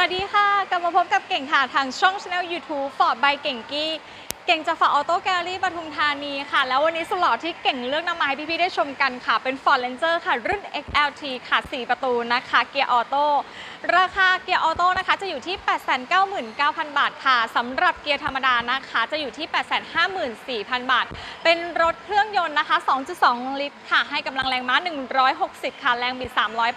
สวัสดีค่ะ กลับมาพบกับเก่งค่ะ ทางช่อง channel YouTube Ford by เก่งกี้ เก่งจาก Ford Auto Gallery ปทุมธานีค่ะ แล้ววันนี้สุดหล่อที่เก่งเลือกนำมาให้พี่ๆได้ชมกันค่ะ เป็น Ford Ranger ค่ะ รุ่น XLT ค่ะ 4 ประตูนะคะ เกียร์ออโต้ ราคาเกียร์ออโต้นะคะจะอยู่ที่ 899,000 บาทค่ะสำหรับเกียร์ธรรมดานะคะ จะอยู่ที่ 854,000 บาท เป็นรถเครื่องยนต์นะคะ 2.2 ลิตรค่ะ ให้กำลังแรงม้า 160ค่ะแรงบิด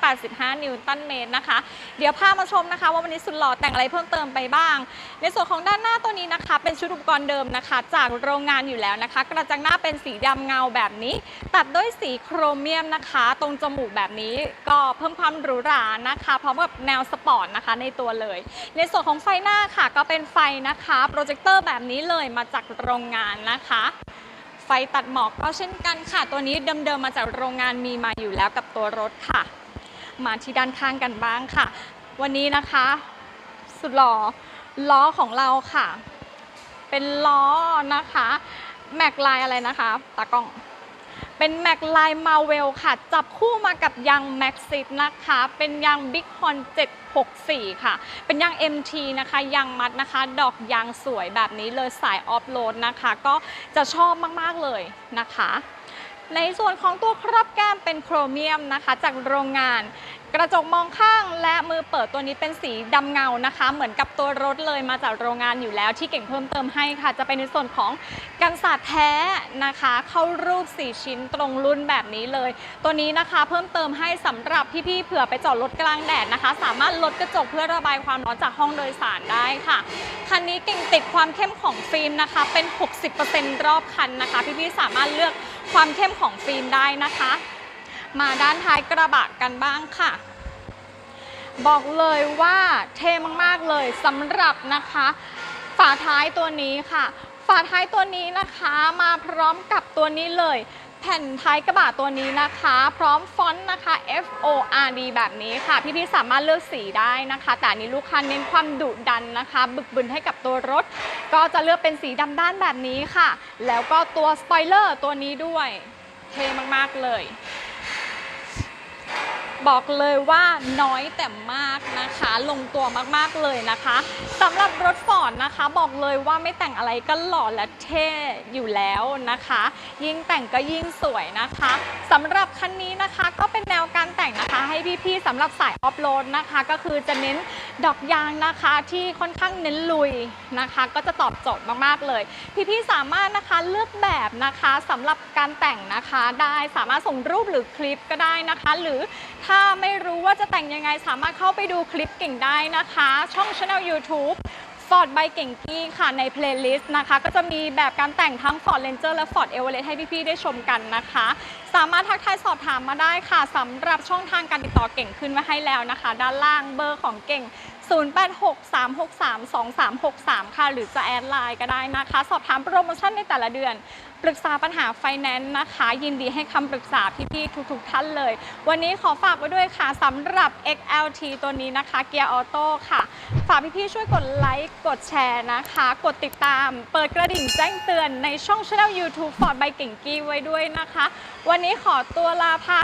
385 นิวตันเมตรนะคะ เดี๋ยวพามาชมนะคะ ว่าวันนี้สุดหล่อแต่งอะไรเพิ่มเติมไปบ้าง ในส่วนของด้านหน้าตัวนี้นะคะ เป็นชุดอุปกรณ์เดิมนะคะ จากโรงงานอยู่แล้วนะคะ กระจังหน้าเป็นสีดำเงาแบบนี้ ตัดด้วยสีโครเมียมนะคะ ตรงจมูกแบบนี้ก็เพิ่มความหรูหรานะคะพร้อมกับแแนวสปอร์ตนะคะในตัวเลย ในส่วนของไฟหน้าค่ะก็เป็นไฟนะคะโปรเจคเตอร์แบบนี้เลยมาจากโรงงานนะคะไฟตัดหมอกก็เช่นกันค่ะ ตัวนี้เดิมๆมาจากโรงงานมีมาอยู่แล้วกับตัวรถค่ะ มาที่ด้านข้างกันบ้างค่ะ วันนี้นะคะ สุดหล่อล้อของเราค่ะ เป็นล้อนะคะ แม็กลายอะไรนะคะตากล้อง เป็นแม็กไลน์มาเวลค่ะ จับคู่มากับยางแม็กซิสนะคะ เป็นยางบิ๊กฮอน764 ค่ะ เป็นยาง MT นะคะ ยางมัดนะคะ ดอกยางสวยแบบนี้เลยสายออฟโรดนะคะ ก็จะชอบมากๆเลยนะคะ ในส่วนของตัวครอบแก้มเป็นโครเมียมนะคะ จากโรงงาน กระจกมองข้างและมือเปิดตัวนี้เป็นสีดำเงานะคะ เหมือนกับตัวรถเลยมาจากโรงงานอยู่แล้วที่เก่งเพิ่มเติมให้ค่ะ จะเป็นในส่วนของกันสาดแท้นะคะ เข้ารูป 4 ชิ้นตรงรุ่นแบบนี้เลย ตัวนี้นะคะเพิ่มเติมให้สำหรับพี่ๆเผื่อไปจอดรถกลางแดดนะคะ สามารถลดกระจกเพื่อระบายความร้อนจากห้องโดยสารได้ค่ะคันนี้เก่งติดความเข้มของฟิล์มนะคะ เป็น 60%รอบคันนะคะ พี่ๆสามารถเลือกความเข้มของฟิล์มได้นะคะ มาด้านท้ายกระบะกันบ้างค่ะ บอกเลยว่าเท่มากๆเลยสำหรับนะคะ ฝาท้ายตัวนี้ค่ะ ฝาท้ายตัวนี้นะคะมาพร้อมกับตัวนี้เลย แผ่นท้ายกระบะตัวนี้นะคะ พร้อมฟอนต์นะคะ F O R D แบบนี้ค่ะ พี่ๆสามารถเลือกสีได้นะคะ แต่นนี้ลูกค้าเน้นความดุดันนะคะ บึกบึนให้กับตัวรถ ก็จะเลือกเป็นสีดำด้านแบบนี้ค่ะ แล้วก็ตัวสปอยเลอร์ตัวนี้ด้วยเท่มาก ๆ เลย บอกเลยว่าน้อยแต่มากนะคะ ลงตัวมากๆเลยนะคะสำหรับรถฟอร์ดนะคะ บอกเลยว่าไม่แต่งอะไรก็หล่อและเท่อยู่แล้วนะคะ ยิ่งแต่งก็ยิ่งสวยนะคะสำหรับคันนี้นะคะก็เป็นแนวการแต่งนะคะ ให้พี่ๆสำหรับสายออฟโรดนะคะ ก็คือจะเน้นดอกยางนะคะที่ค่อนข้างเน้นลุยนะคะ ก็จะตอบโจทย์มากๆเลย พี่ๆสามารถนะคะเลือกแบบนะคะสำหรับการแต่งนะคะได้สามารถส่งรูปหรือคลิปก็ได้นะคะ หรือถ้าไม่รู้ว่าจะแต่งยังไงสามารถเข้าไปดูคลิปเก่งได้นะคะ ช่อง channel YouTube Ford ใบเก่งกี้ค่ะในเพลย์ลิสต์นะคะ ก็จะมีแบบการแต่งทั้ง Ford Ranger และ Ford Everest ให้พี่ๆได้ชมกันนะคะ สามารถทักทายสอบถามมาได้ค่ะสำหรับช่องทางการติดต่อเก่งขึ้นไว้ให้แล้วนะคะ ด้านล่างเบอร์ของเก่ง 0863632363 ค่ะ หรือจะแอดไลน์ก็ได้นะคะ สอบถามโปรโมชั่นในแต่ละเดือน ปรึกษาปัญหาไฟแนนซ์นะคะ ยินดีให้คำปรึกษาพี่ๆทุกๆท่านเลย วันนี้ขอฝากไว้ด้วยค่ะสำหรับ XLT ตัวนี้นะคะเกียร์ออโต้ค่ะ ฝากพี่ๆช่วยกดไลค์กดแชร์นะคะ กดติดตาม เปิดกระดิ่งแจ้งเตือนในช่อง channel YouTube Ford by เก่งกี้ไว้ด้วยนะคะ วันนี้ขอตัวลาพา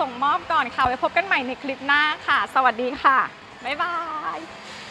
ส่งมอบก่อนค่ะ ไว้พบกันใหม่ในคลิปหน้าค่ะ สวัสดีค่ะ 拜拜。